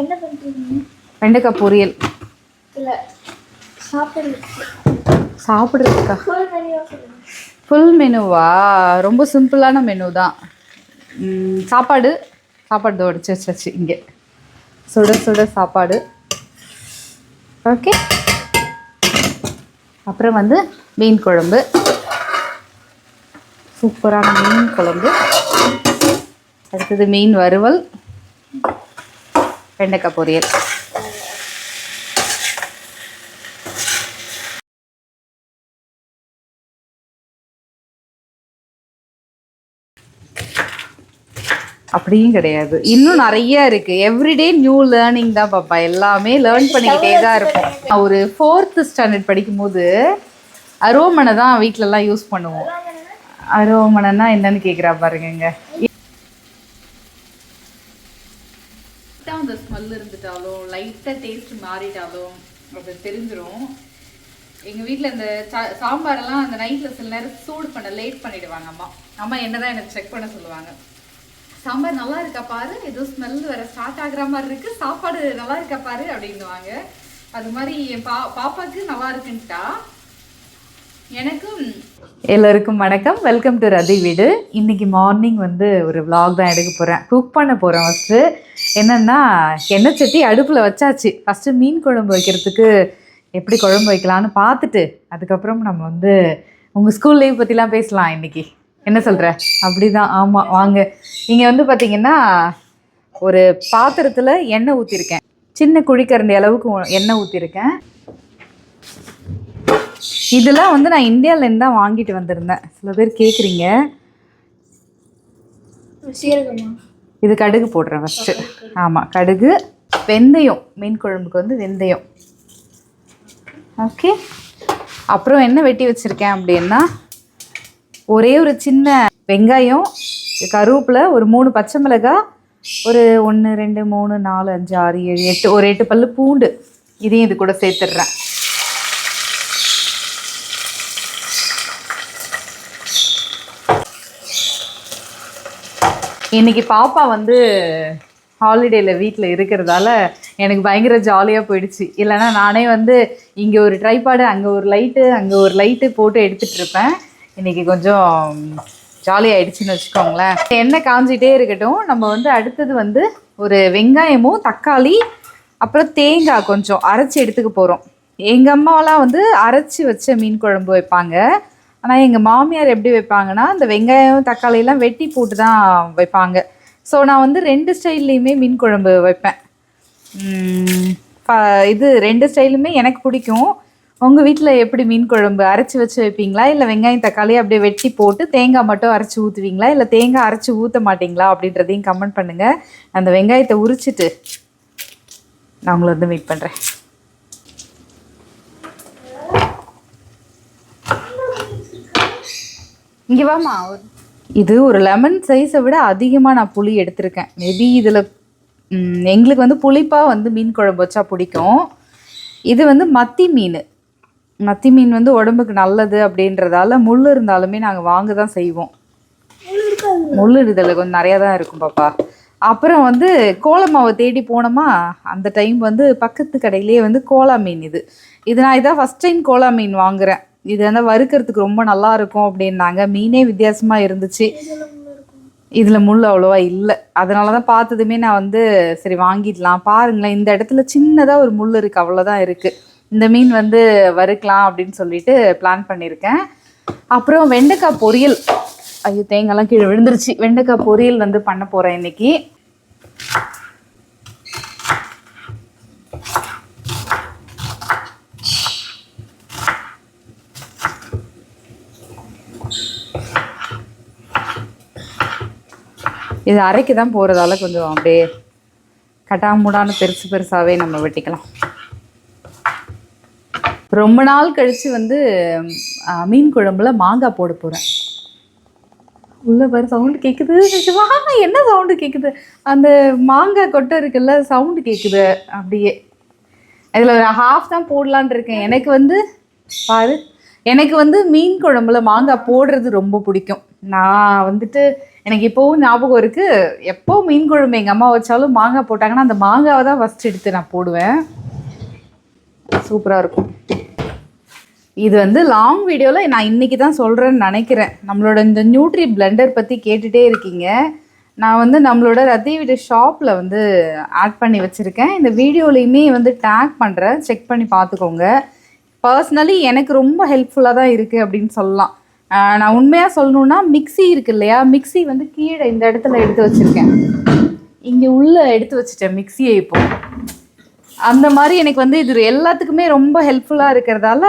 என்ன பண்ணுறீங்க வெண்டைக்காய் பொரியல். இல்லை சாப்பிடுறது சாப்பிட்றதுக்கா? ஃபுல் மெனுவா ரொம்ப சிம்பிளான மெனு தான். சாப்பாடு சாப்பாடு உடச்சி வச்சாச்சு இங்கே. சுட சுட சாப்பாடு. ஓகே அப்புறம் வந்து மீன் குழம்பு. சூப்பரான மீன் குழம்பு. அடுத்தது மீன் வறுவல். வெண்டைக்காய் பொரியல். அப்படியும் கிடையாது. இன்னும் நிறைய இருக்கு. எவ்ரிடே நியூ லேர்னிங் தான் பாப்பா. எல்லாமே லேர்ன் பண்ணிக்கிட்டே தான் இருப்போம். ஒரு ஃபோர்த்து ஸ்டாண்டர்ட் படிக்கும்போது அரோமனை தான் வீட்டிலலாம் யூஸ் பண்ணுவோம். அரோமனைனா என்னன்னு கேட்குறா பாருங்க அந்த ஸ்மெல் இருந்துட்டாலும் லைட்டாக டேஸ்ட் மாறிட்டாலும் அது தெரிஞ்சிடும் எங்கள் வீட்டில் இந்த சா- சாம்பாரெல்லாம் அந்த நைட்டில் சில நேரம் சூடு பண்ண லேட் பண்ணிவிடுவாங்க அம்மா. அம்மா என்னதான் எனக்கு செக் பண்ண சொல்லுவாங்க. சாம்பார் நல்லா இருக்கா பாரு? ஏதோ ஸ்மெல் வர ஸ்டார்ட் ஆகிற மாதிரி இருக்குது சாப்பாடு நல்லா இருக்கா பாரு? அப்படின்னுவாங்க. அது மாதிரி என் பா பாப்பாவுக்கு நல்லா இருக்குன்ட்டா. எனக்கும் எல்லோருக்கும் வணக்கம். வெல்கம் டு ரதி வீடு. இன்றைக்கி மார்னிங் வந்து ஒரு vlog தான் எடுக்க போகிறேன் குக் பண்ண போகிறேன் ஃபஸ்ட்டு என்னென்னா எண்ணெய் சட்டி அடுப்பில் வச்சாச்சு. ஃபஸ்ட்டு மீன் குழம்பு வைக்கிறதுக்கு எப்படி குழம்பு வைக்கலான்னு பார்த்துட்டு அதுக்கப்புறம் நம்ம வந்து உங்கள் ஸ்கூல் லீவ் பற்றிலாம் பேசலாம் இன்னைக்கு. என்ன சொல்கிற அப்படிதான். ஆமாம் வாங்க. இங்கே வந்து பார்த்தீங்கன்னா ஒரு பாத்திரத்தில் எண்ணெய் ஊற்றிருக்கேன் சின்ன குழிக்கரண்டி அளவுக்கு எண்ணெய் ஊற்றிருக்கேன் இதெல்லாம் வந்து நான் இந்தியாவிலேருந்து தான் வாங்கிட்டு வந்திருந்தேன். சில பேர் கேட்குறீங்க சீரகமா? இது கடுகு போடுறேன் ஃபஸ்ட்டு ஆமாம் கடுகு வெந்தயம் மீன் குழம்புக்கு வந்து வெந்தயம். ஓகே அப்புறம் என்ன வெட்டி வச்சுருக்கேன் அப்படின்னா ஒரே ஒரு சின்ன வெங்காயம் கருவேப்பிலை ஒரு மூணு பச்சை மிளகாய் ஒரு ஒன்று ரெண்டு மூணு நாலு அஞ்சு ஆறு ஏழு எட்டு ஒரு எட்டு பல்லு பூண்டு. இதையும் இது கூட சேர்த்துடுறேன். இன்னைக்கு பாப்பா வந்து ஹாலிடேயில் வீட்டில் இருக்கிறதால எனக்கு பயங்கர ஜாலியாக போயிடுச்சு. இல்லைன்னா நானே வந்து இங்கே ஒரு ட்ரைபாடு அங்கே ஒரு லைட்டு அங்கே ஒரு லைட்டு போட்டு எடுத்துகிட்டு இருப்பேன். இன்னைக்கு கொஞ்சம் ஜாலியாகிடுச்சின்னு வச்சுக்கோங்களேன். எண்ணெய் காஞ்சிட்டே இருக்கட்டும். நம்ம வந்து அடுத்தது வந்து ஒரு வெங்காயமும் தக்காளி அப்புறம் தேங்காய் கொஞ்சம் அரைச்சி எடுத்துக்க போகிறோம் எங்கள் அம்மாவெல்லாம் வந்து அரைச்சி வச்ச மீன் குழம்பு வைப்பாங்க. ஆனால் எங்கள் மாமியார் எப்படி வைப்பாங்கன்னா இந்த வெங்காயம் தக்காளியெல்லாம் வெட்டி போட்டு தான் வைப்பாங்க. ஸோ நான் வந்து ரெண்டு ஸ்டைல்லையுமே மீன் குழம்பு வைப்பேன். இது ரெண்டு ஸ்டைலுமே எனக்கு பிடிக்கும். உங்கள் வீட்டில் எப்படி மீன் குழம்பு அரைச்சி வச்சு வைப்பீங்களா? இல்லை வெங்காயம் தக்காளி அப்படியே வெட்டி போட்டு தேங்காய் மட்டும் அரைச்சி ஊற்றுவீங்களா இல்லை தேங்காய் அரைச்சி ஊற்ற மாட்டீங்களா? அப்படின்றதையும் கமெண்ட் பண்ணுங்கள் அந்த வெங்காயத்தை உரிச்சிட்டு நான் உங்களை வந்து மீட் பண்ணுறேன் இங்கே வாமா இது ஒரு லெமன் சைஸை விட அதிகமாக நான் புளி எடுத்திருக்கேன். மேபி இதில் எங்களுக்கு வந்து புளிப்பாக வந்து மீன் குழம்பு வச்சா பிடிக்கும். இது வந்து மத்தி மீன். மத்தி மீன் வந்து உடம்புக்கு நல்லது அப்படின்றதால முள் இருந்தாலுமே நாங்கள் வாங்க தான் செய்வோம். முள் இதில் கொஞ்சம் நிறையா தான் இருக்கும் பாப்பா. அப்புறம் வந்து கோலமாவை தேடி போனோமா அந்த டைம் வந்து பக்கத்து கடையிலேயே வந்து கோலா மீன் இது. இது நான் இதான் ஃபஸ்ட் டைம் கோலா மீன் வாங்குறேன். இது வந்து வறுக்கிறதுக்கு ரொம்ப நல்லா இருக்கும் அப்படின்னாங்க. மீனே வித்தியாசமாக இருந்துச்சு. இதில் முள் அவ்வளோவா இல்லை. அதனால தான் பார்த்ததுமே நான் வந்து சரி வாங்கிடலாம். பாருங்களேன் இந்த இடத்துல சின்னதாக ஒரு முள் இருக்குது அவ்வளோதான் இருக்குது இந்த மீன் வந்து வறுக்கலாம் அப்படின்னு சொல்லிட்டு பிளான் பண்ணியிருக்கேன். அப்புறம் வெண்டைக்காய் பொரியல். ஐயோ தேங்காய்லாம் கீழே விழுந்துருச்சு. வெண்டைக்காய் பொரியல் வந்து பண்ண போகிறேன் இன்னைக்கு. இது அரைக்கு தான் போகிறதால கொஞ்சம் அப்படியே கட்டாமுடான்னு பெருசு பெருசாகவே நம்ம வெட்டிக்கலாம். ரொம்ப நாள் கழித்து வந்து மீன் குழம்புல மாங்காய் போட போகிறேன் உள்ளே பாரு சவுண்டு கேட்குது நிஜமா என்ன சவுண்டு கேட்குது அந்த மாங்காய் கொட்டை இருக்குல்ல சவுண்டு கேட்குது அப்படியே. இதில் ஒரு ஹாஃப் தான் போடலான் இருக்கேன். எனக்கு வந்து பாரு எனக்கு வந்து மீன் குழம்புல மாங்காய் போடுறது ரொம்ப பிடிக்கும். நான் வந்துட்டு எனக்கு இப்போவும் ஞாபகம் இருக்கு. எப்போ மீன் குழம்பு எங்கள் அம்மா வச்சாலும் மாங்காய் போட்டாங்கன்னா அந்த மாங்காவை தான் ஃபஸ்ட் எடுத்து நான் போடுவேன். சூப்பராக இருக்கும். இது வந்து லாங் வீடியோவில் நான் இன்னைக்கு தான் சொல்கிறேன்னு நினைக்கிறேன். நம்மளோட இந்த நியூட்ரி பிளெண்டர் பற்றி கேட்டுகிட்டே இருக்கீங்க. நான் வந்து நம்மளோட ரத்தி வீடு ஷாப்பில் வந்து ஆட் பண்ணி வச்சுருக்கேன். இந்த வீடியோலையுமே வந்து டேக் பண்ணுறேன் செக் பண்ணி பார்த்துக்கோங்க. பர்சனலி எனக்கு ரொம்ப ஹெல்ப்ஃபுல்லாக தான் இருக்குது அப்படின்னு சொல்லலாம். நான் உண்மையாக சொல்லணுன்னா மிக்ஸி இருக்கு இல்லையா? மிக்ஸி வந்து கீழே இந்த இடத்துல எடுத்து வச்சுருக்கேன். இங்கே உள்ளே எடுத்து வச்சுட்டேன் மிக்ஸியை இப்போ. அந்த மாதிரி எனக்கு வந்து இது எல்லாத்துக்குமே ரொம்ப ஹெல்ப்ஃபுல்லாக இருக்கிறதால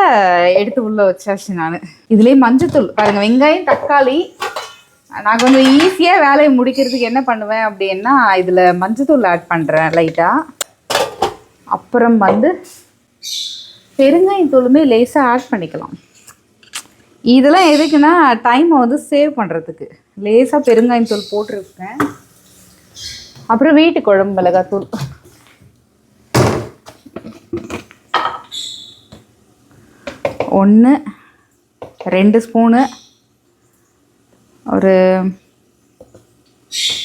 எடுத்து உள்ளே வச்சாச்சு நான். இதுலேயே மஞ்சத்தூள். பாருங்கள் வெங்காயம் தக்காளி. நான் கொஞ்சம் ஈஸியாக வேலையை முடிக்கிறதுக்கு என்ன பண்ணுவேன் அப்படின்னா இதில் மஞ்சத்தூள் ஆட் பண்ணுறேன் லைட்டாக அப்புறம் வந்து பெருங்காயத்தூளுமே லேசாக ஆட் பண்ணிக்கலாம். இதெல்லாம் எதுக்குன்னா டைமை வந்து சேவ் பண்ணுறதுக்கு லேசாக பெருங்காயத்தூள் போட்டிருக்கேன். அப்புறம் வீட்டு குழம்பு மிளகாத்தூள். ஒன்று ரெண்டு ஸ்பூனு ஒரு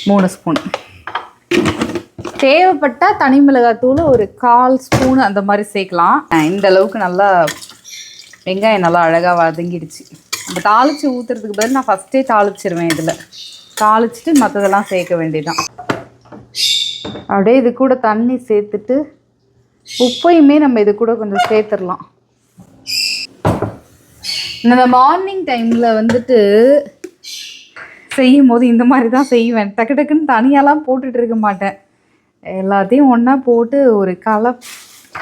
மூணு ஸ்பூன் தேவைப்பட்டால் தனி மிளகாத்தூள் ஒரு கால் ஸ்பூன் அந்த மாதிரி சேர்க்கலாம். இந்த அளவுக்கு நல்லா வெங்காயம் நல்லா அழகாக வதங்கிடுச்சு. நம்ம தாளித்து ஊற்றுறதுக்கு பதில் நான் ஃபஸ்ட்டே தாளிச்சிருவேன் இதில். தாளிச்சிட்டு மற்றதெல்லாம் சேர்க்க வேண்டியதான் அப்படியே இது கூட தண்ணி சேர்த்துட்டு உப்பையுமே நம்ம இது கூட கொஞ்சம் சேர்த்துடலாம். இந்த மார்னிங் டைமில் வந்துட்டு செய்யும் போது இந்த மாதிரி தான் செய்வேன். டக்கு டக்குன்னு தனியாலாம் போட்டுட்டு இருக்க மாட்டேன். எல்லாத்தையும் ஒன்றா போட்டு ஒரு கல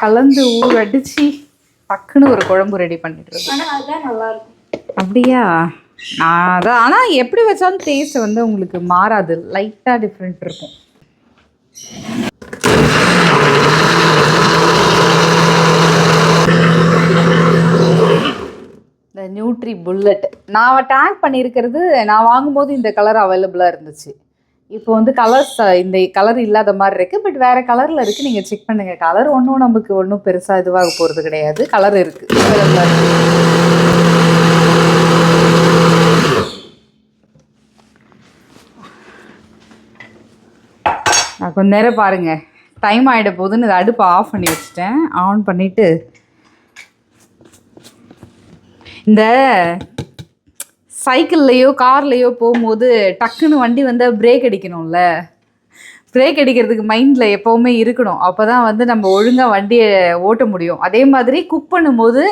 கலந்து ஊறடிச்சு டக்குன்னு ஒரு குழம்பு ரெடி பண்ணிட்டு அப்படியா? நான் அதான் ஆனால் எப்படி வச்சாலும் டேஸ்ட் வந்து உங்களுக்கு மாறாது. லைட்டாக டிஃப்ரெண்ட் இருக்கும். இந்த நியூட்ரி புல்லட் நான் டேக் பண்ணியிருக்கிறது நான் வாங்கும்போது இந்த கலர் அவைலபிளாக இருந்துச்சு. இப்போ வந்து கலர்ஸ் இந்த கலர் இல்லாத மாதிரி இருக்குது பட் வேறு கலரில் இருக்குது நீங்கள் செக் பண்ணுங்கள் கலர் ஒன்றும் நமக்கு ஒன்றும் பெருசாக இதுவாக போகிறது கிடையாது. கலர் இருக்குது நான் கொஞ்ச நேரம் பாருங்க. டைம் ஆகிட போகுதுன்னு இதை அடுப்பை ஆஃப் பண்ணி வச்சுட்டேன். ஆன் பண்ணிவிட்டு இந்த சைக்கிள்லையோ கார்லேயோ போகும்போது டக்குன்னு வண்டி வந்தால் பிரேக் அடிக்கணும்ல. பிரேக் அடிக்கிறதுக்கு மைண்டில் எப்போவுமே இருக்கணும். அப்போ தான் வந்து நம்ம ஒழுங்காக வண்டியை ஓட்ட முடியும். அதே மாதிரி குக் பண்ணும்போது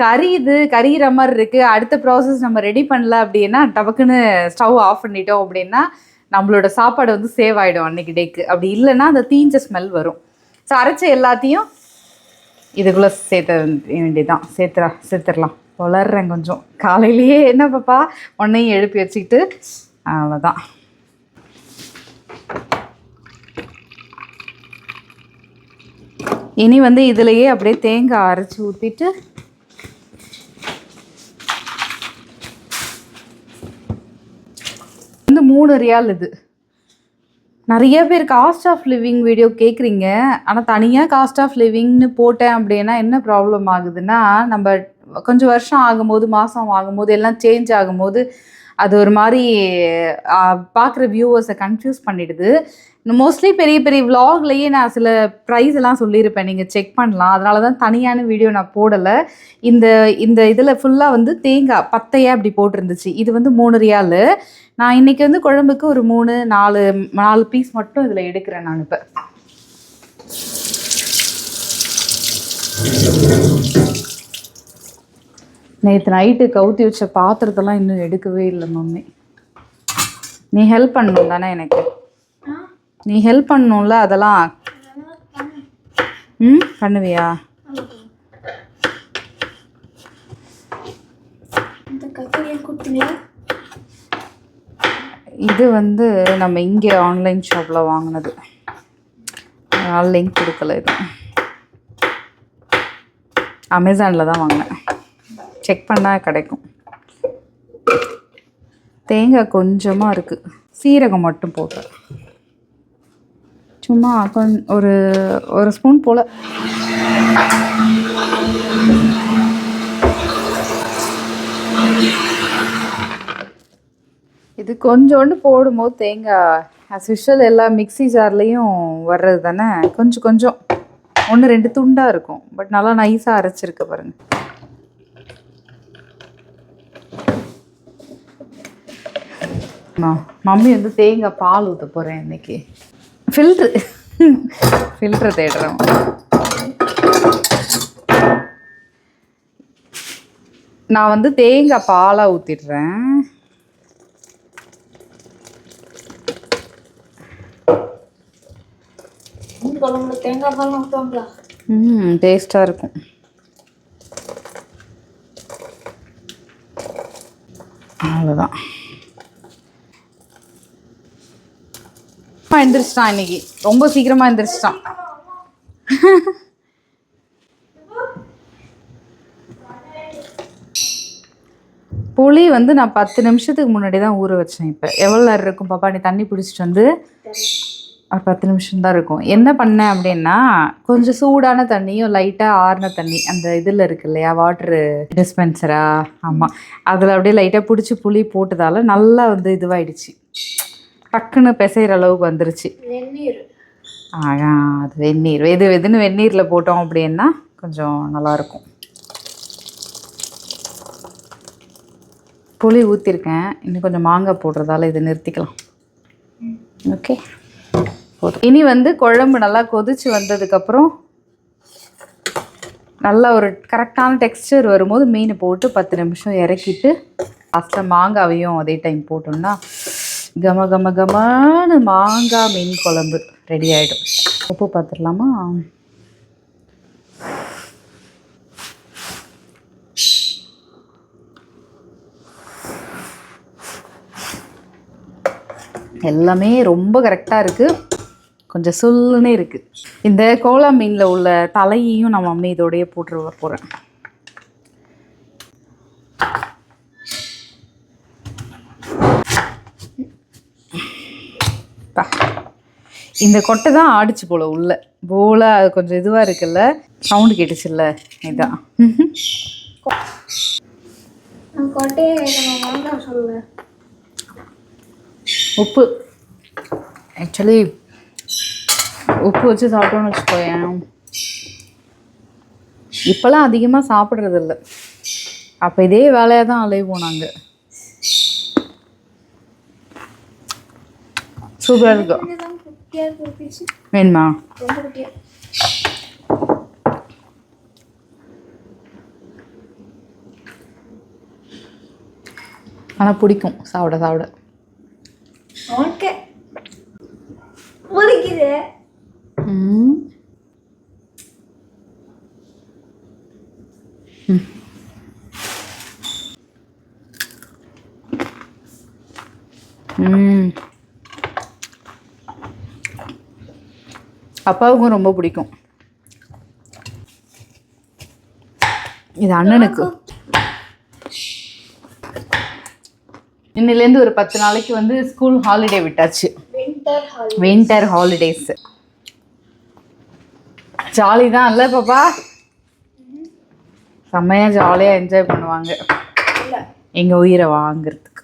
கரியுது கரிகிற மாதிரி இருக்குது அடுத்த ப்ராசஸ் நம்ம ரெடி பண்ணல அப்படின்னா டபக்குன்னு ஸ்டவ் ஆஃப் பண்ணிட்டோம் அப்படின்னா நம்மளோட சாப்பாடு வந்து சேவ் ஆகிடும் அன்னைக்கு டேக்கு அப்படி இல்லைன்னா அந்த தீஞ்ச ஸ்மெல் வரும். ஸோ அரைச்ச எல்லாத்தையும் இதுக்குள்ளே சேர்த்த வேண்டியதுதான். சேர்த்துறா சேர்த்துடலாம். வளர்றேன் கொஞ்சம். காலையிலேயே என்ன பாப்பா? உன்னையும் எழுப்பி வச்சுக்கிட்டு அவ்வளோதான் இனி வந்து இதுலேயே அப்படியே தேங்காய் அரைச்சி ஊற்றிட்டு வந்து மூணு ரியால் இது. நிறைய பேர் காஸ்ட் ஆஃப் லிவிங் வீடியோ கேட்குறீங்க ஆனால் தனியாக காஸ்ட் ஆஃப் லிவிங்னு போட்டேன் அப்படின்னா என்ன ப்ராப்ளம் ஆகுதுன்னா நம்ம கொஞ்சம் வருஷம் ஆகும்போது மாதம் ஆகும்போது எல்லாம் சேஞ்ச் ஆகும்போது அது ஒரு மாதிரி பார்க்குற வியூவர்ஸை கன்ஃபியூஸ் பண்ணிடுது. மோஸ்ட்லி பெரிய பெரிய விலாக்லேயே நான் சில ப்ரைஸ் எல்லாம் சொல்லியிருப்பேன். நீங்கள் செக் பண்ணலாம். அதனால தான் தனியான வீடியோ நான் போடலை. இந்த இந்த இதில் ஃபுல்லாக வந்து தேங்காய் பத்தையாக அப்படி போட்டிருந்துச்சு. இது வந்து மூணு ரியால். நான் இன்னைக்கு வந்து குழம்புக்கு ஒரு மூணு நாலு நாலு பீஸ் மட்டும் இதில் எடுக்கிறேன் நான் இப்போ. நேற்று நைட்டு கவுத்தி வச்ச பாத்திரத்தெல்லாம் இன்னும் எடுக்கவே இல்லை மம்மி. நீ ஹெல்ப் பண்ணணும் தானே எனக்கு? நீ ஹெல்ப் பண்ணணும்ல அதெல்லாம். ம் பண்ணுவியா? இது வந்து நம்ம இங்கே ஆன்லைன் ஷாப்பில் வாங்கினது. அதனால லிங்க் கொடுக்கல இது. அமேசானில் தான் வாங்கினேன். செக் பண்ணால் கிடைக்கும். தேங்காய் கொஞ்சமாக இருக்குது சீரகம் மட்டும் போட்டேன் சும்மா கொஞ் ஒரு ஒரு ஸ்பூன் போல். இது கொஞ்சோண்டு போடும்போது தேங்காய் அஸ் usual எல்லா மிக்ஸி ஜார்லேயும் வர்றது தானே? கொஞ்சம் கொஞ்சம். ஒன்று ரெண்டு துண்டாக இருக்கும். பட் நல்லா நைஸாக அரைச்சிருக்க பாருங்கள் மம்மி வந்து தேங்காய் பால் ஊற்ற போகிறேன் இன்னைக்கு. ஃபில்ட்ரு ஃபில்ட்ரு தேடுறோம் நான் வந்து தேங்காய் பாலாக ஊற்றிடுறேன் தேங்காய் பால் ஊற்றுவாங்களா ம் டேஸ்ட்டாக இருக்கும். அவ்வளோதான் எந்திரிச்சிட்டான் இன்னைக்கு. ரொம்ப சீக்கிரமாக எந்திரிச்சிட்டான். புளி வந்து நான் பத்து நிமிஷத்துக்கு முன்னாடி தான் ஊற வச்சேன் இப்போ. எவ்வளோ நேரம் இருக்கும் பாப்பா? நீ தண்ணி பிடிச்சிட்டு வந்து ஒரு பத்து நிமிஷம் தான் இருக்கும். என்ன பண்ணேன் அப்படின்னா கொஞ்சம் சூடான தண்ணியும் லைட்டாக ஆறின தண்ணி அந்த இதில் இருக்கு இல்லையா வாட்ரு டிஸ்பென்சரா ஆமாம் அதில் அப்படியே லைட்டாக பிடிச்சி புளி போட்டதால நல்லா வந்து இதுவாயிடுச்சு. டக்குன்னு பிசைகிற அளவுக்கு வந்துருச்சு. வெந்நீர். அது வெந்நீர். வெது வெதுன்னு வெந்நீரில் போட்டோம் அப்படின்னா கொஞ்சம் நல்லாயிருக்கும். புளி ஊற்றிருக்கேன் இன்னும் கொஞ்சம் மாங்காய் போடுறதால இதை நிறுத்திக்கலாம். ஓகே. போதும். இனி வந்து குழம்பு நல்லா கொதிச்சு வந்ததுக்கப்புறம் நல்லா ஒரு கரெக்டான டெக்ஸ்டர் வரும்போது மீனை போட்டு பத்து நிமிஷம் இறக்கிட்டு லாஸ்ட்டில் மாங்காவையும் அதே டைம் போட்டோம்னா கம கம கமான மாங்காய் மீன் குழம்பு ரெடி ஆகிடும் உப்பு பார்த்துடலாமா எல்லாமே ரொம்ப கரெக்டாக இருக்குது கொஞ்சம் சொல்லுன்னே இருக்குது இந்த கோலா மீனில் உள்ள தலையையும் நம்ம மம்மி இதோடையே போட்டு போகிறேன் இந்த கொட்டை தான் ஆடிச்சு போல உள்ள. போல அது கொஞ்சம் இதுவாக இருக்குல்ல? சவுண்டு கேட்டுச்சுல்ல? இதான். உப்பு. ஆக்சுவலி உப்பு வச்சு சாப்பிட்டோன்னு வச்சுக்கோயேன். இப்போல்லாம் அதிகமாக சாப்பிட்றதில்ல. அப்போ இதே வேலையாக தான் அலைவோம் நாங்கள் சூப்பராக இருக்கும் வேணுமா ஆனால் பிடிக்கும் சாப்பிட சாப்பிட ஓகே ஒலிக்குது ம். ம். ம். அப்பாவுக்கும் ரொம்ப பிடிக்கும். இது அண்ணனுக்கு. இன்னிலேருந்து ஒரு பத்து நாளைக்கு வந்து ஸ்கூல் ஹாலிடே விட்டாச்சு. Winter hall winter holidays jolly தான் இல்லை பாப்பா? செம்மையா ஜாலியாக என்ஜாய் பண்ணுவாங்க. எங்கள் உயிரை வாங்குறதுக்கு.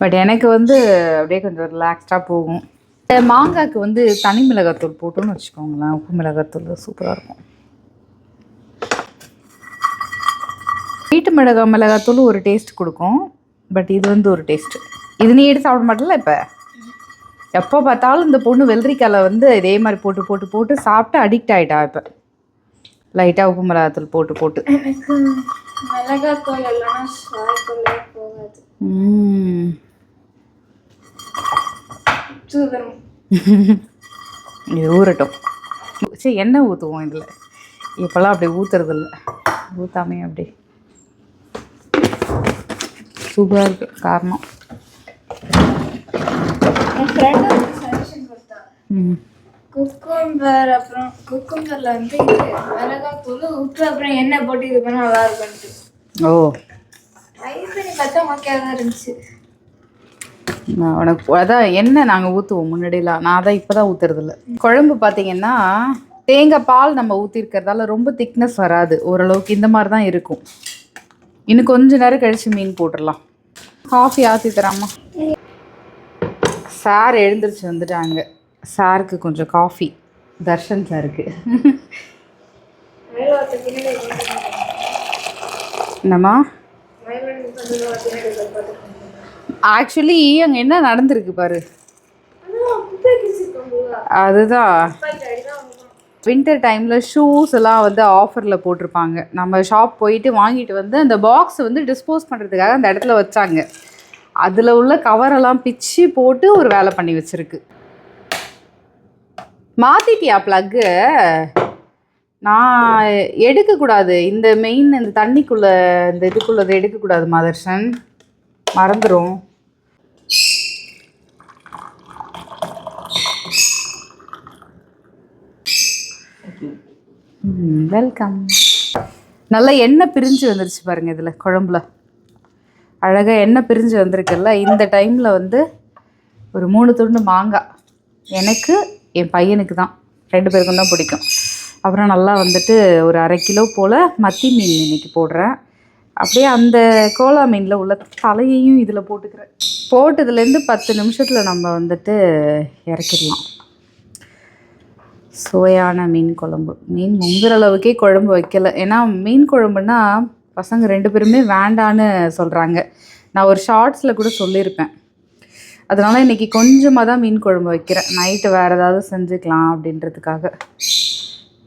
பட் எனக்கு வந்து அப்படியே கொஞ்சம் ரிலாக்ஸ்டாக போகும். மாங்காய்க்கு வந்து தனி மிளகாத்தூள் போட்டோன்னு வச்சுக்கோங்களேன். உப்பு மிளகாத்தூள் சூப்பராக இருக்கும். வீட்டு மிளகாய் மிளகாத்தூள் ஒரு டேஸ்ட் கொடுக்கும். பட் இது வந்து ஒரு டேஸ்ட்டு இது நீ எடுத்து சாப்பிட மாட்டல இப்போ? எப்போ பார்த்தாலும் இந்த பொண்ணு வெள்ளரிக்காயில் வந்து இதே மாதிரி போட்டு போட்டு போட்டு சாப்பிட்டு அடிக்ட் ஆகிட்டா இப்போ? லைட்டாக உப்பு மிளகாத்தூள் போட்டு போட்டு. எனக்கு மிளகாய் தூள் இல்லைன்னா போகாது இது ஊறட்டும். சரி எண்ணெய் ஊற்றுவோம் இதில். இப்போல்லாம் அப்படி ஊற்றுறது இல்லை ஊற்றாமே அப்படி. சூப்பராக இருக்கு காரணம். ம். குக்கும்பர் அப்புறம் குக்கும்பரில் வந்து இது மிளகாய் தூள் உப்பு அப்புறம் எண்ணெய் போட்டு இது பண்ணால் நல்லா இருக்கும்ட்டு ஓ. ட்ரை பண்ணி பார்த்தா ஓகே தான் இருந்துச்சு. நான் உனக்கு அதான் எண்ணெய் நாங்கள் ஊற்றுவோம் முன்னாடிலாம் நான் அதான் இப்போ தான் ஊற்றுறதில்ல குழம்பு பார்த்தீங்கன்னா தேங்காய் பால் நம்ம ஊற்றிருக்கிறதால ரொம்ப திக்னஸ் வராது. ஓரளவுக்கு இந்த மாதிரி தான் இருக்கும். இன்னும் கொஞ்ச நேரம் கழித்து மீன் போட்டுடலாம் காஃபி ஆற்றி தராம்மா. சார் எழுந்திரிச்சு வந்துட்டாங்க. சாருக்கு கொஞ்சம் காஃபி தர்ஷன் சாருக்கு என்னம்மா? ஆக்சுவலி அங்கே என்ன நடந்திருக்கு பாரு? அதுதான். வின்டர் டைமில் ஷூஸ் எல்லாம் வந்து ஆஃபரில் போட்டிருப்பாங்க. நம்ம ஷாப் போயிட்டு வாங்கிட்டு வந்து அந்த பாக்ஸ் வந்து டிஸ்போஸ் பண்ணுறதுக்காக அந்த இடத்துல வச்சாங்க. அதில் உள்ள கவரெல்லாம் பிச்சு போட்டு ஒரு வேலை பண்ணி வச்சிருக்கு. மாற்றிட்டியா ப்ளக்கு நான் எடுக்கக்கூடாது. இந்த மெயின் இந்த தண்ணிக்குள்ளே இந்த இதுக்குள்ளதை எடுக்கக்கூடாது மதர்ஷன். மறந்துடும் வெல்கம் நல்லா எண்ணெய் பிரிஞ்சு வந்துருச்சு பாருங்க இதில் குழம்புல. அழகாக எண்ணெய் பிரிஞ்சு வந்திருக்குல்ல இந்த டைமில் வந்து ஒரு மூணு துண்டு மாங்காய் எனக்கு என் பையனுக்கு தான். ரெண்டு பேருக்கும் தான் பிடிக்கும். அப்புறம் நல்லா வந்துட்டு ஒரு அரை கிலோ போல் மத்தி மீன் இன்னைக்கு போடுறேன். அப்படியே அந்த கோலா மீனில் உள்ள தலையையும் இதில் போட்டுக்கிறேன். போட்டதுலேருந்து பத்து நிமிஷத்தில் நம்ம வந்துட்டு இறக்கிடலாம். சுவையான மீன் குழம்பு. மீன் முங்குற அளவுக்கே குழம்பு வைக்கல. ஏன்னா மீன் குழம்புனா பசங்க ரெண்டு பேருமே வேண்டான்னு சொல்கிறாங்க நான் ஒரு ஷார்ட்ஸில் கூட சொல்லியிருப்பேன். அதனால் இன்றைக்கி கொஞ்சமாக தான் மீன் குழம்பு வைக்கிறேன். நைட்டு வேறு ஏதாவது செஞ்சுக்கலாம் அப்படின்றதுக்காக.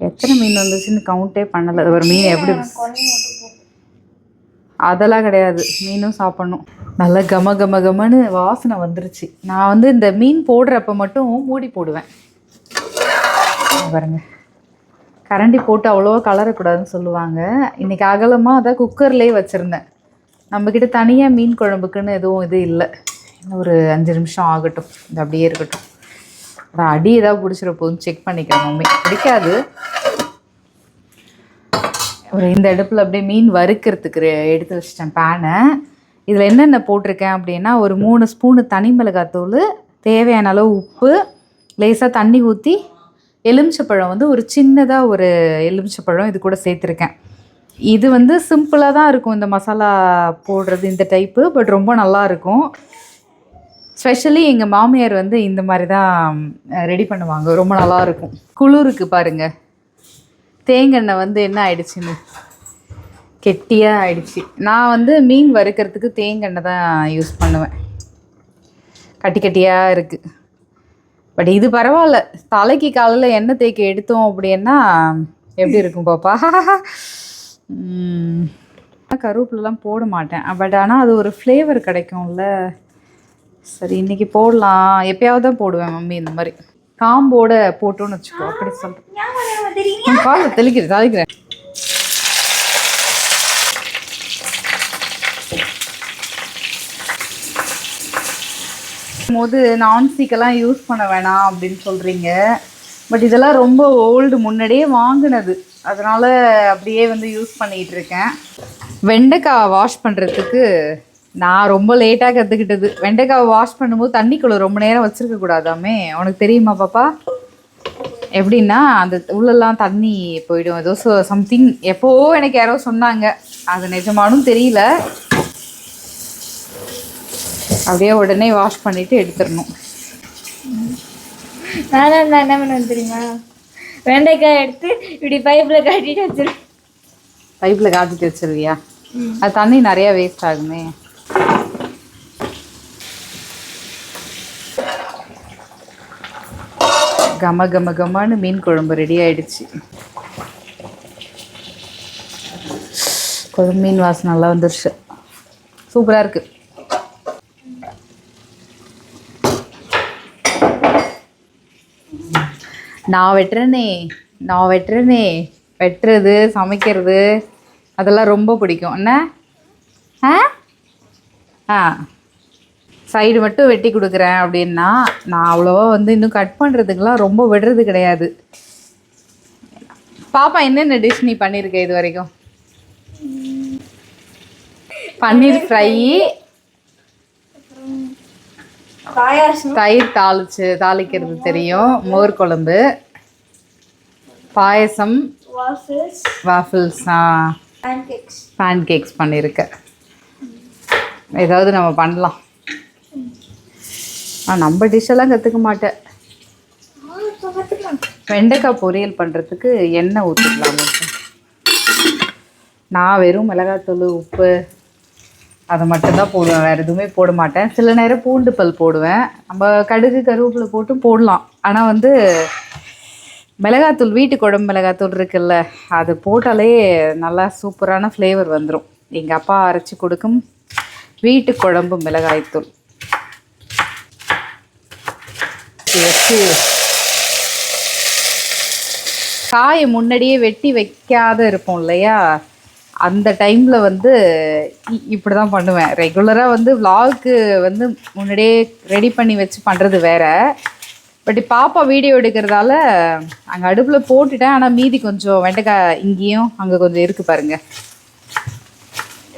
எத்தனை மீன் வந்துச்சுன்னு கவுண்டே பண்ணலை. ஒரு மீன் எப்படி அதெல்லாம் கிடையாது. மீனும் சாப்பிட்ணும். நல்லா கம கம கமன்னு வாசனை வந்துருச்சு. நான் வந்து இந்த மீன் போடுறப்ப மட்டும் மூடி போடுவேன். பாருங்க. கரண்டி போட்டு அவ்வளோவா கலரக்கூடாதுன்னு சொல்லுவாங்க. இன்னைக்கு அகலமாக அதை குக்கர்லேயே வச்சுருந்தேன். நம்மக்கிட்ட தனியாக மீன் குழம்புக்குன்னு எதுவும் இது இல்லை. இன்னும் ஒரு அஞ்சு நிமிஷம் ஆகட்டும். இது அப்படியே இருக்கட்டும். அதான் அடி ஏதாவது பிடிச்சிட போதும் செக் பண்ணிக்கிறேன் மம்மி. பிடிக்காது. ஒரு இந்த அடுப்பில் அப்படியே மீன் வறுக்கிறதுக்கு எடுத்து வச்சிட்டேன் பேனை இதில் என்னென்ன போட்டிருக்கேன் அப்படின்னா ஒரு மூணு ஸ்பூனு தனி மிளகாத்தூள் தேவையான அளவு உப்பு லேசாக தண்ணி ஊற்றி எலுமிச்சப்பழம் வந்து ஒரு சின்னதாக ஒரு எலுமிச்சப்பழம் இது கூட சேர்த்துருக்கேன். இது வந்து சிம்பிளாக தான் இருக்கும் இந்த மசாலா போடுறது இந்த டைப்பு பட் ரொம்ப நல்லாயிருக்கும் ஸ்பெஷலி எங்கள் மாமியார் வந்து இந்த மாதிரி தான் ரெடி பண்ணுவாங்க. ரொம்ப நல்லா இருக்கும். குளிருக்கு பாருங்கள் தேங்காய் வந்து என்ன ஆயிடுச்சுன்னு? கெட்டியாக ஆயிடுச்சு. நான் வந்து மீன் வறுக்கிறதுக்கு தேங்கெண்ணெய் தான் யூஸ் பண்ணுவேன். கட்டி கட்டியாக இருக்குது பட் இது பரவாயில்ல. தலைக்கு காலையில் எண்ணெய் தேய்க்க எடுத்தோம் அப்படின்னா எப்படி இருக்கும் பாப்பா? உம், கருவேப்பிலலாம் போட மாட்டேன். பட் ஆனால் அது ஒரு ஃப்ளேவர் கிடைக்கும்ல. சரி இன்னைக்கு போடலாம். எப்பயாவது தான் போடுவேன் மம்மி இந்த மாதிரி. காம்போட போட்டோன்னு வச்சுக்கோ அப்படி சொல்கிறேன் காலில் தெளிக்கிறேன் தெளிக்கிறேன். போது நான்ஸ்டிக்கெல்லாம் யூஸ் பண்ண வேணாம் அப்படின்னு சொல்கிறீங்க பட் இதெல்லாம் ரொம்ப ஓல்டு முன்னாடியே வாங்கினது. அதனால் அப்படியே வந்து யூஸ் பண்ணிகிட்டு இருக்கேன். வெண்டைக்காய் வாஷ் பண்ணுறதுக்கு நான் ரொம்ப லேட்டாக கற்றுக்கிட்டது வெண்டைக்காவை வாஷ் பண்ணும்போது தண்ணிக்குள்ளே ரொம்ப நேரம் வச்சுருக்க கூடாதாமே? உனக்கு தெரியுமா பாப்பா? எப்படின்னா அந்த உள்ளெல்லாம் தண்ணி போயிடும். ஏதோ சம்திங் எப்போவோ எனக்கு யாரோ சொன்னாங்க. அது நிஜமானும் தெரியல. அப்படியே உடனே வாஷ் பண்ணிட்டு எடுத்துடணும். நானும் நான் என்ன பண்ணுவேன் தெரியுமா? வெண்டைக்காய் எடுத்து இப்படி பைப்பில் கட்டிட்டு வச்சிருக்கேன் பைப்பில் காட்டிட்டு வச்சிருவியா? அது தண்ணி நிறையா வேஸ்ட் ஆகுமே. கம கம கமான்னு மீன் குழம்பு ரெடி ஆயிடுச்சு. குழம்பு மீன் வாசம் நல்லா வந்துருச்சு. சூப்பராக இருக்கு. நான் வெட்டுறேனே நான் வெட்டுறேனே வெட்டுறது சமைக்கிறது அதெல்லாம் ரொம்ப பிடிக்கும். என்ன? ஆ? சைடு மட்டும் வெட்டி கொடுக்குறேன் அப்படின்னா நான் அவ்வளோவா வந்து இன்னும் கட் பண்ணுறதுக்கெலாம் ரொம்ப விடுறது கிடையாது. பாப்பா என்னென்ன டிஷ் நீ பண்ணியிருக்க இது வரைக்கும்? பன்னீர் ஃப்ரை தயிர் தாளிச்சு தாளிக்கிறது தெரியும். மோர் குழம்பு பாயசம் வாஃபிள்ஸ் கேக்ஸ் பேன் கேக்ஸ் பண்ணியிருக்கேன் ஏதாவது நம்ம பண்ணலாம். நான் நம்ம டிஷ்ஷெல்லாம் கற்றுக்க மாட்டேன். வெண்டைக்காய் பொரியல் பண்ணுறதுக்கு எண்ணெய் ஊற்றிக்கலாம் நான் வெறும் மிளகாத்தூள் உப்பு அதை மட்டும்தான் போடுவேன். வேறு எதுவுமே போட மாட்டேன். சில நேரம் பூண்டு பல் போடுவேன். நம்ம கடுகு கருவேப்பிலை போட்டு போடலாம். ஆனால் வந்து மிளகாத்தூள் வீட்டு குழம்பு மிளகாத்தூள் இருக்குல்ல அது போட்டாலே நல்லா சூப்பரான ஃப்ளேவர் வந்துடும் எங்கள் அப்பா அரைச்சி கொடுக்கும். வீட்டு குழம்பு மிளகாய்த்தூள் வச்சு காயை முன்னாடியே வெட்டி வைக்காத இருப்போம் இல்லையா? அந்த டைமில் வந்து இ- இப்படி தான் பண்ணுவேன் ரெகுலராக வந்து விலாகுக்கு வந்து முன்னாடியே ரெடி பண்ணி வச்சு பண்ணுறது வேற. பட் பாப்பா வீடியோ எடுக்கிறதால அங்கே அடுப்பில் போட்டுட்டேன். ஆனால் மீதி கொஞ்சம் வெண்டைக்காய் இங்கேயும் அங்கே கொஞ்சம் இருக்குது பாருங்கள்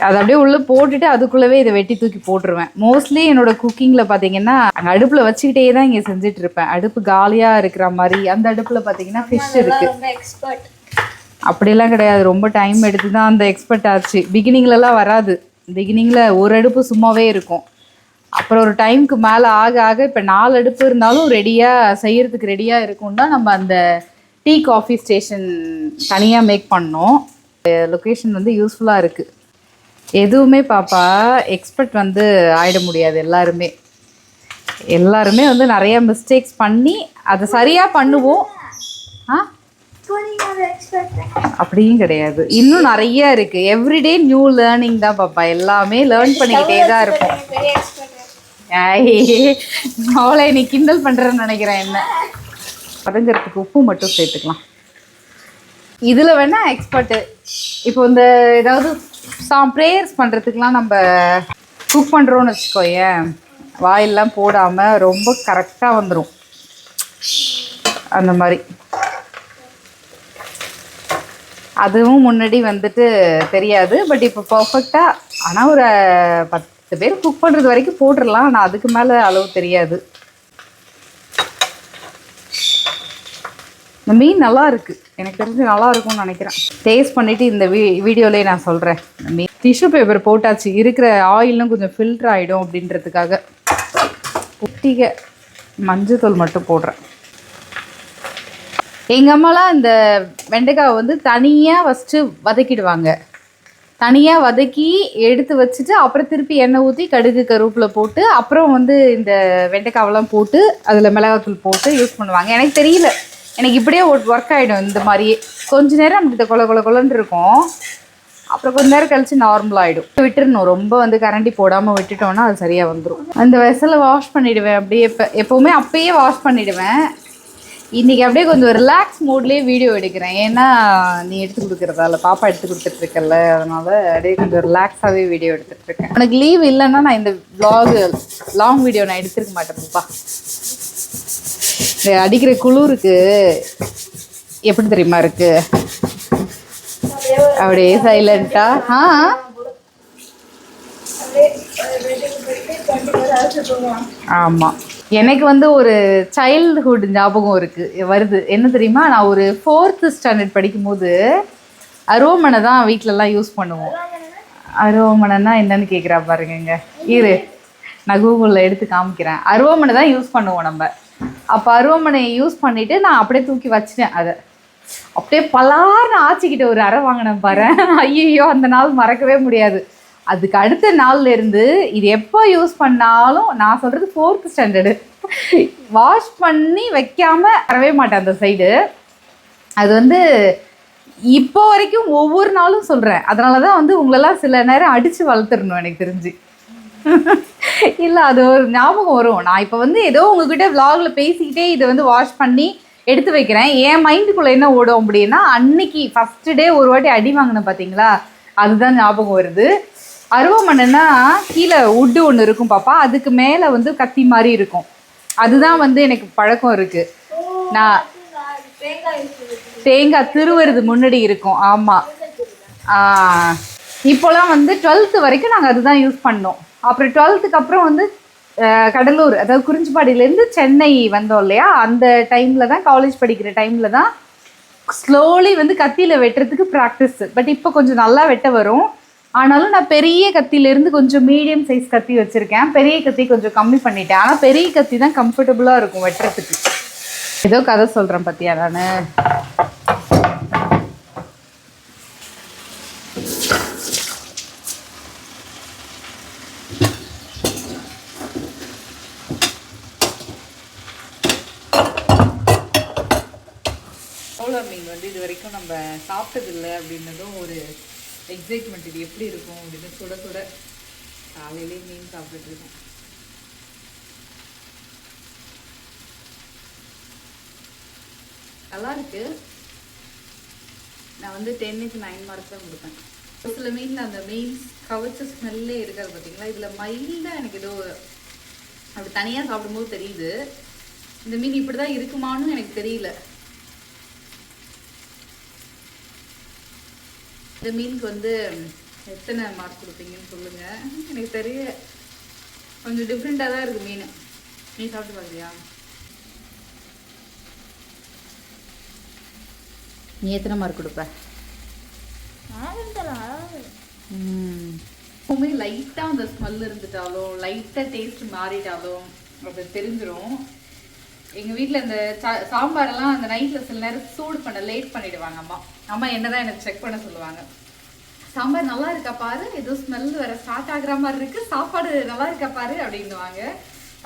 அதை அப்படியே உள்ளே போட்டுட்டு அதுக்குள்ளவே இதை வெட்டி தூக்கி போட்டுருவேன். மோஸ்ட்லி என்னோட குக்கிங்கில் பார்த்தீங்கன்னா அடுப்பில் வச்சுக்கிட்டே தான் இங்கே செஞ்சுட்டு இருப்பேன். அடுப்பு காலியாக இருக்கிற மாதிரி அந்த அடுப்பில் பார்த்தீங்கன்னா ஃபிஷ் இருக்கு. ரொம்ப எக்ஸ்பர்ட் அப்படிலாம் கிடையாது. ரொம்ப டைம் எடுத்து தான் அந்த எக்ஸ்பர்ட் ஆச்சு. பிகினிங்லலாம் வராது. பிகினிங்கில் ஒரு அடுப்பு சும்மாவே இருக்கும். அப்புறம் ஒரு டைம்க்கு மேலே ஆக ஆக இப்போ நாலு அடுப்பு இருந்தாலும் ரெடியாக செய்யறதுக்கு ரெடியாக இருக்கும்னா நம்ம அந்த டீ காஃபி ஸ்டேஷன் தனியாக மேக் பண்ணோம். லொக்கேஷன் வந்து யூஸ்ஃபுல்லாக இருக்குது எதுவுமே பாப்பா எக்ஸ்பர்ட் வந்து ஆயிட முடியாது எல்லாருமே. எல்லாருமே வந்து நிறைய மிஸ்டேக்ஸ் பண்ணி அதை சரியாக பண்ணுவோம். ஆ? அப்படியும் கிடையாது. இன்னும் நிறைய இருக்கு. எவ்ரிடே நியூ லேர்னிங் தான் பாப்பா. எல்லாமே லேர்ன் பண்ணிக்கிட்டே தான் இருப்போம். அவளை நீ கிண்டல் பண்றேன்னு நினைக்கிறேன் என்ன? பதங்கிறதுக்கு உப்பு மட்டும் சேர்த்துக்கலாம். இதில் வேணா எக்ஸ்பர்ட்டு இப்போ இந்த ஏதாவது சாம் ப்ரேயர்ஸ் பண்ணுறதுக்குலாம் நம்ம குக் பண்ணுறோன்னு வச்சுக்கோயேன். வாயெல்லாம் போடாமல் ரொம்ப கரெக்டாக வந்துடும் அந்த மாதிரி. அதுவும் முன்னாடி வந்துட்டு தெரியாது பட் இப்போ பர்ஃபெக்டாக ஆனால் ஒரு பத்து பேர் குக் பண்ணுறது வரைக்கும் போட்டுடலாம் ஆனால் அதுக்கு மேலே அளவு தெரியாது. இந்த மீன் நல்லா இருக்கு எனக்கு தெரிஞ்சு நல்லா இருக்கும்னு நினைக்கிறேன். டேஸ்ட் பண்ணிட்டு இந்த வீ வீடியோலேயே நான் சொல்கிறேன் மீன் டிஷ்யூ பேப்பர் போட்டாச்சு. இருக்கிற ஆயிலும் கொஞ்சம் ஃபில்டர் ஆகிடும் அப்படின்றதுக்காக. குட்டிக மஞ்சத்தூள் மட்டும் போடுறேன். எங்கள் அம்மாலாம் இந்த வெண்டைக்காவை வந்து தனியாக ஃபஸ்ட்டு வதக்கிடுவாங்க. தனியாக வதக்கி எடுத்து வச்சுட்டு அப்புறம் திருப்பி எண்ணெய் ஊற்றி கடுகு கருவேப்பில் போட்டு அப்புறம் வந்து இந்த வெண்டைக்காவெல்லாம் போட்டு அதில் மிளகாத்தூள் போட்டு யூஸ் பண்ணுவாங்க. எனக்கு தெரியல. எனக்கு இப்படியே ஒர்க் ஆகிடும் இந்த மாதிரியே கொஞ்ச நேரம் நமக்கு கொல கொல கொலன்னு இருக்கும். அப்புறம் கொஞ்ச நேரம் கழிச்சு நார்மல் ஆகிடும் விட்டுறணும். ரொம்ப வந்து கரண்டி போடாமல் விட்டுட்டோம்னா அது சரியாக வந்துடும் அந்த வெசலை வாஷ் பண்ணிவிடுவேன் அப்படியே இப்போ எப்போவுமே அப்பயே வாஷ் பண்ணிவிடுவேன் இன்னைக்கு அப்படியே கொஞ்சம் ரிலாக்ஸ் மூட்லேயே வீடியோ எடுக்கிறேன். ஏன்னா நீ எடுத்து கொடுக்குறதால பாப்பா எடுத்து கொடுத்துட்டு அதனால் அப்படியே கொஞ்சம் ரிலாக்ஸாகவே வீடியோ எடுத்துகிட்ருக்கேன் உனக்கு லீவ் இல்லைன்னா நான் இந்த வ்ளாகு லாங் வீடியோ நான் எடுத்திருக்க மாட்டேன்ப்பா அடிக்கிற குளிருக்கு எப்படி தெரியுமா இருக்கு? அப்படியே சைலண்டா ஆ? ஆமாம் எனக்கு வந்து ஒரு சைல்டுஹுட் ஞாபகம் இருக்கு. வருது. என்ன தெரியுமா? நான் ஒரு ஃபோர்த்து ஸ்டாண்டர்ட் படிக்கும்போது அருவமனை தான் வீட்டிலலாம் யூஸ் பண்ணுவோம். அருவமனைன்னா என்னன்னு கேட்குறா பாருங்க இரு. நான் கூகுளில் எடுத்து காமிக்கிறேன். அருவமனை தான் யூஸ் பண்ணுவோம் நம்ம. அப்போ அருவமனையை யூஸ் பண்ணிட்டு நான் அப்படியே தூக்கி வச்சிட்டேன் அதை. அப்படியே பலார்னு ஆச்சிக்கிட்ட ஒரு அறை வாங்கினேன் பாரு. ஐயோ அந்த நாள் மறக்கவே முடியாது. அதுக்கு அடுத்த நாள்ல இருந்து இது எப்போ யூஸ் பண்ணாலும் நான் சொல்கிறது ஃபோர்த் ஸ்டாண்டர்டு வாஷ் பண்ணி வைக்காம வரவே மாட்டேன் அந்த சைடு அது வந்து இப்போ வரைக்கும் ஒவ்வொரு நாளும் சொல்கிறேன் அதனால தான் வந்து உங்களெல்லாம் சில நேரம் அடித்து வளர்த்துடணும் எனக்கு தெரிஞ்சு. இல்லை அது ஒரு ஞாபகம் வரும். நான் இப்போ வந்து ஏதோ உங்ககிட்ட விலாகில் பேசிக்கிட்டே இதை வந்து வாஷ் பண்ணி எடுத்து வைக்கிறேன். என் மைண்டுக்குள்ளே என்ன ஓடும் அப்படின்னா அன்னைக்கு ஃபஸ்ட்டு டே ஒரு வாட்டி அடி வாங்கினேன் பார்த்தீங்களா அதுதான் ஞாபகம் வருது. அருவமனைன்னா கீழே உட்டு ஒன்று இருக்கும் பாப்பா. அதுக்கு மேலே வந்து கத்தி மாதிரி இருக்கும். அதுதான் வந்து எனக்கு பழக்கம் இருக்குது நான் தேங்காய் தேங்காய் திருவருது முன்னாடி இருக்கும். ஆமாம் இப்போலாம் வந்து டுவெல்த்து வரைக்கும் நாங்கள் அதுதான் யூஸ் பண்ணோம். அப்புறம் டுவெல்த்துக்கு அப்புறம் வந்து கடலூர் அதாவது குறிஞ்சிப்பாடியிலேருந்து சென்னை வந்தோம் இல்லையா? அந்த டைமில் தான் காலேஜ் படிக்கிற டைமில் தான் ஸ்லோலி வந்து கத்தியில் வெட்டுறதுக்கு ப்ராக்டிஸ் பட் இப்போ கொஞ்சம் நல்லா வெட்ட வரும். ஆனாலும் நான் பெரிய கத்தியிலேருந்து கொஞ்சம் மீடியம் சைஸ் கத்தி வச்சுருக்கேன். பெரிய கத்தி கொஞ்சம் கம்மி பண்ணிட்டேன். ஆனால் பெரிய கத்தி தான் கம்ஃபர்டபுளாக இருக்கும் வெட்டுறதுக்கு. ஏதோ கதை சொல்கிறேன் பத்தியா நான்? சோளா மீன் வந்து இது வரைக்கும் நம்ம சாப்பிட்டதில்லை அப்படின்னதும் ஒரு எக்ஸைட்மெண்ட் இது எப்படி இருக்கும் அப்படின்னு சுட சுட காலையிலே மீன் சாப்பிட்டுட்டு இருக்கோம். நல்லா இருக்கு. நான் வந்து டென்னுக்கு நைன் மார்க் தான் கொடுப்பேன் ஒரு சில மீனில் அந்த மீன்ஸ் கவச்ச ஸ்மெல்லே இருக்காது பார்த்தீங்களா இதில் மைல்டாக எனக்கு ஏதோ அப்படி தனியாக சாப்பிடும்போது தெரியுது. இந்த மீன் இப்படி தான் இருக்குமான்னு எனக்கு தெரியல. இந்த மீனுக்கு வந்து எத்தனை மார்க் கொடுப்பீங்கன்னு சொல்லுங்க. எனக்கு தெரிய கொஞ்சம் டிஃப்ரெண்ட்டாக தான் இருக்கு மீன். நீ சாப்பிட்டு பார்க்கலையா நீ எத்தனை மார்க் கொடுப்ப? எப்பவுமே லைட்டாக அந்த ஸ்மெல் இருந்துட்டாலும் லைட்டாக டேஸ்ட் மாறிட்டாலும் அது தெரிஞ்சிரும். எங்கள் வீட்டில் இந்த சாம்பாரெல்லாம் அந்த நைட்டில் சில நேரம் சூடு பண்ண லேட் பண்ணிடுவாங்க அம்மா. அம்மா என்னதான் எனக்கு செக் பண்ண சொல்லுவாங்க. சாம்பார் நல்லா இருக்கா பாரு? ஏதோ ஸ்மெல் வர ஸ்டார்ட் ஆகுற மாதிரி இருக்கு. சாப்பாடு நல்லா இருக்கா பாரு? அப்படின்னுவாங்க.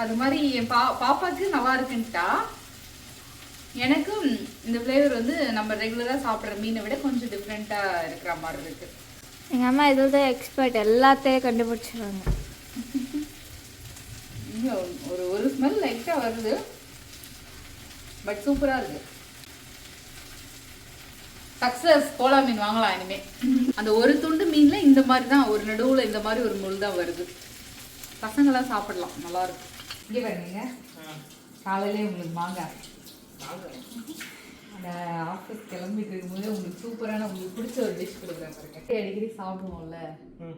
அது மாதிரி என் பா பாப்பாக்கு நல்லா இருக்குன்ட்டா. எனக்கும் இந்த ஃப்ளேவர் வந்து நம்ம ரெகுலராக சாப்பிட்ற மீனை விட கொஞ்சம் டிஃப்ரெண்ட்டாக இருக்கிற மாதிரி இருக்கு. எங்கள் அம்மா இதில் தான் எக்ஸ்பர்ட் எல்லாத்தையும் கண்டுபிடிச்சிருவாங்க. இங்க ஒரு ஒரு ஸ்மெல் லைட்டாக வருது. பட் சூப்பராக இருக்கு. சக்ஸஸ் கோலா மீன் வாங்கலாம் இனிமே. அந்த ஒரு துண்டு மீன்ல இந்த மாதிரி தான் ஒரு நடுவுல இந்த மாதிரி ஒரு முள் தான் வருது. பசங்களாம் சாப்பிடலாம் நல்லா இருக்கும். இங்கே பாருங்க. காலையிலே உங்களுக்கு மாங்காய் அந்த ஆஃபீஸ் கிளம்பிட்டு இருக்கும்போது உங்களுக்கு சூப்பரான உங்களுக்கு பிடிச்ச ஒரு டிஷ் கொடுக்குறேன் பாருங்க. அடிக்கடி சாப்பிடுவோம்ல.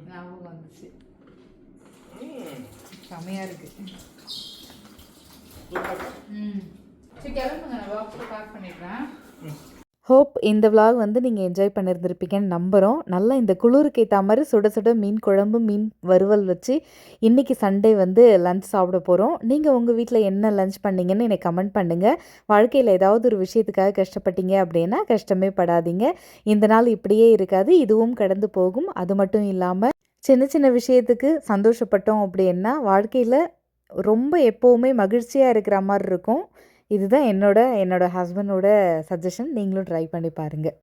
ஞாபகம் வந்துச்சு. செமையா இருக்கு. ம். சரி கிளம்புங்க. நான் பாக்ஸில் பேக் பண்ணிடுறேன். ஹோப் இந்த விலாக் வந்து நீங்கள் என்ஜாய் பண்ணியிருந்திருப்பீங்கன்னு நம்புகிறோம் நல்லா இந்த குளிருக்கு ஏற்ற மாதிரி சுட சுட மீன் குழம்பு மீன் வறுவல் வச்சு இன்றைக்கி சண்டே வந்து லஞ்ச் சாப்பிட போகிறோம் நீங்கள் உங்கள் வீட்டில் என்ன லஞ்ச் பண்ணீங்கன்னு எனக்கு கமெண்ட் பண்ணுங்கள் வாழ்க்கையில் ஏதாவது ஒரு விஷயத்துக்காக கஷ்டப்பட்டீங்க அப்படின்னா கஷ்டமே படாதீங்க. இந்த நாள் இப்படியே இருக்காது இதுவும் கடந்து போகும். அது மட்டும் இல்லாமல் சின்ன சின்ன விஷயத்துக்கு சந்தோஷப்பட்டோம் அப்படின்னா வாழ்க்கையில் ரொம்ப எப்போவுமே மகிழ்ச்சியாக இருக்கிற மாதிரி இருக்கும். இதுதான் என்னோட என்னோட ஹஸ்பண்டோட சஜஷன் நீங்களும் ட்ரை பண்ணி பாருங்கள்